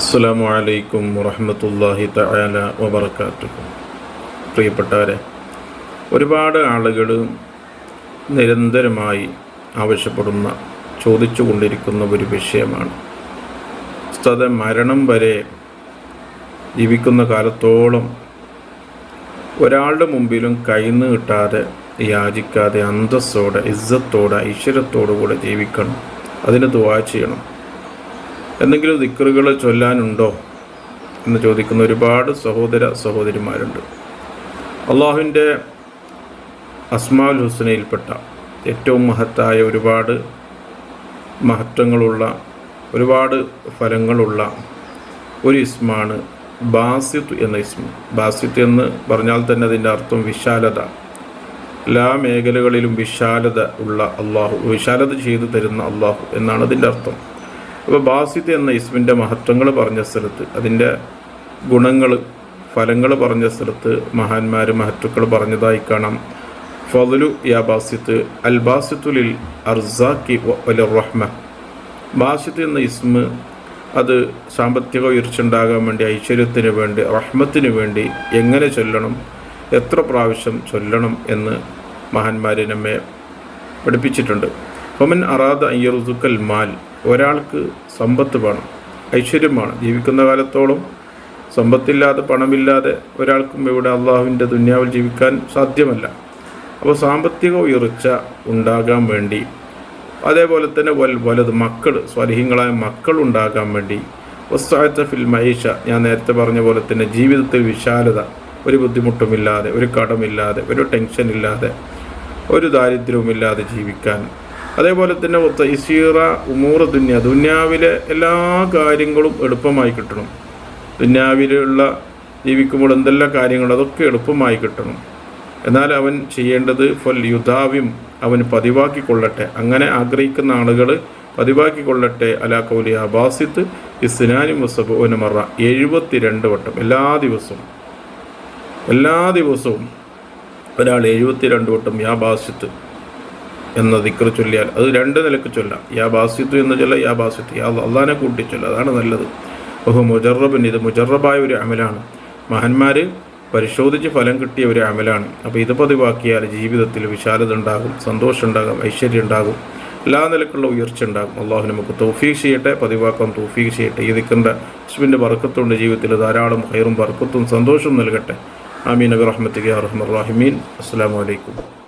അസ്സാം വലൈക്കും വറഹമത്തല്ലാഹി തആല വബർക്കാത്തു പ്രിയപ്പെട്ടവരെ ഒരുപാട് ആളുകൾ നിരന്തരമായി ആവശ്യപ്പെടുന്ന ചോദിച്ചു കൊണ്ടിരിക്കുന്ന ഒരു വിഷയമാണ്. സ്ഥത മരണം വരെ ജീവിക്കുന്ന കാലത്തോളം ഒരാളുടെ മുമ്പിലും കൈന്ന് കിട്ടാതെ യാചിക്കാതെ അന്തസ്സോടെ ഇസ്സത്തോടെ ഐശ്വര്യത്തോടു കൂടെ ജീവിക്കണം. അതിന് ദുവാ ചെയ്യണം. എന്തെങ്കിലും ദിക്കറുകൾ ചൊല്ലാനുണ്ടോ എന്ന് ചോദിക്കുന്ന ഒരുപാട് സഹോദര സഹോദരിമാരുണ്ട്. അള്ളാഹുവിന്റെ അസ്മാൽ ഹുസനയിൽപ്പെട്ട ഏറ്റവും മഹത്തായ ഒരുപാട് മഹത്വങ്ങളുള്ള ഒരുപാട് ഫലങ്ങളുള്ള ഒരു ഇസ്മാണ് ബാസിത്ത് എന്ന ഇസ്മ. ബാസിത്ത് എന്ന് പറഞ്ഞാൽ തന്നെ അതിന്റെ അർത്ഥം വിശാലത. എല്ലാ മേഖലകളിലും വിശാലത ഉള്ള അള്ളാഹു വിശാലത ചെയ്തു തരുന്ന അള്ളാഹു എന്നാണ് അതിന്റെ അർത്ഥം. അപ്പോൾ ബാസിത്ത് എന്ന ഇസ്മിന്റെ മഹത്വങ്ങൾ പറഞ്ഞ സ്ഥലത്ത് അതിന്റെ ഗുണങ്ങൾ ഫലങ്ങൾ പറഞ്ഞ സ്ഥലത്ത് മഹാന്മാർ മഹത്വക്കൾ പറഞ്ഞതായി കാണാം. ഫതുലു യാ ബാസിത്ത് അൽ ബാസിത്തുലിൽ അർസാക്കി റഹ്മ. ബാസിത്ത് എന്ന ഇസ്മ് അത് സാമ്പത്തിക ഉയർച്ചയുണ്ടാകാൻ വേണ്ടി ഐശ്വര്യത്തിന് വേണ്ടി റഹ്മത്തിന് വേണ്ടി എങ്ങനെ ചൊല്ലണം എത്ര പ്രാവശ്യം ചൊല്ലണം എന്ന് മഹാന്മാർ നമ്മെ പഠിപ്പിച്ചിട്ടുണ്ട്. ഒമൻ അറാദ് അയ്യറുസുക്കൽ മാൽ. ഒരാൾക്ക് സമ്പത്ത് വേണം ഐശ്വര്യം വേണം. ജീവിക്കുന്ന കാലത്തോളം സമ്പത്തില്ലാതെ പണമില്ലാതെ ഒരാൾക്കും ഇവിടെ അള്ളാഹുവിന്റെ ദുന്യാവിൽ ജീവിക്കാൻ സാധ്യമല്ല. അപ്പോൾ സാമ്പത്തിക ഉയർച്ച ഉണ്ടാകാൻ വേണ്ടി അതേപോലെ തന്നെ വൽ വലത് മക്കൾ സ്വലഹിങ്ങളായ മക്കൾ ഉണ്ടാകാൻ വേണ്ടി വസ്തായത്ത ഫിൽ മഹീഷ ഞാൻ നേരത്തെ പറഞ്ഞ പോലെ തന്നെ ജീവിതത്തിൽ വിശാലത ഒരു ബുദ്ധിമുട്ടുമില്ലാതെ ഒരു കടമില്ലാതെ ഒരു ടെൻഷനില്ലാതെ ഒരു ദാരിദ്ര്യവുമില്ലാതെ ജീവിക്കാൻ അതേപോലെ തന്നെ തൈസീറ ഉമൂറ ദുന്യ. ദുന്യാവിലെ എല്ലാ കാര്യങ്ങളും എളുപ്പമായി കിട്ടണം. ദുന്യാവിലുള്ള ജീവിക്കുമ്പോൾ എന്തെല്ലാം കാര്യങ്ങൾ അതൊക്കെ എളുപ്പമായി കിട്ടണം. എന്നാൽ അവൻ ചെയ്യേണ്ടത് ഫൽ യുദ്ധാവിം അവൻ പതിവാക്കിക്കൊള്ളട്ടെ. അങ്ങനെ ആഗ്രഹിക്കുന്ന ആളുകൾ പതിവാക്കിക്കൊള്ളട്ടെ. അലാ കൗലി അബാസിത്ത് ഇസ്നാനി മുസബോന മറ. എഴുപത്തിരണ്ട് വട്ടം. എല്ലാ ദിവസവും. എല്ലാ ദിവസവും. ഒരാൾ എഴുപത്തിരണ്ട് വട്ടം യാ ബാസിത്ത് എന്ന ദിക്ര ചൊല്ലിയാൽ അത് രണ്ട് നിലയ്ക്ക് ചൊല്ലാം. യാ ബാസിത്തു എന്ന് ചൊല്ല യാ ബാസിത്തു. യാ അള്ളാനെ കൂട്ടി ചൊല്ല. അതാണ് നല്ലത്. ബഹു മുജറബിൻ ഇത് മുജറബായ ഒരു അമലാണ്. മഹാന്മാർ പരിശോധിച്ച് ഫലം കിട്ടിയ ഒരു അമലാണ്. അപ്പോൾ ഇത് പതിവാക്കിയാൽ ജീവിതത്തിൽ വിശാലത ഉണ്ടാകും സന്തോഷം ഉണ്ടാകും ഐശ്വര്യം ഉണ്ടാകും എല്ലാ നിലക്കുള്ള ഉയർച്ച ഉണ്ടാകും അള്ളാഹു നമുക്ക് തൗഫീഖ് ചെയ്യട്ടെ പതിവാക്കാൻ തൗഫീഖ് ചെയ്യട്ടെ. ഈ ദിക്കറിന്റെ ഹസ്ബിന്റെ വർക്കത്തുണ്ട് ജീവിതത്തിൽ. ധാരാളം ഹൈറും ബർക്കത്തും സന്തോഷവും നൽകട്ടെ. ആമീൻ. നബി റഹ്മത്തിക്ക് അസ്സാം വലൈക്കും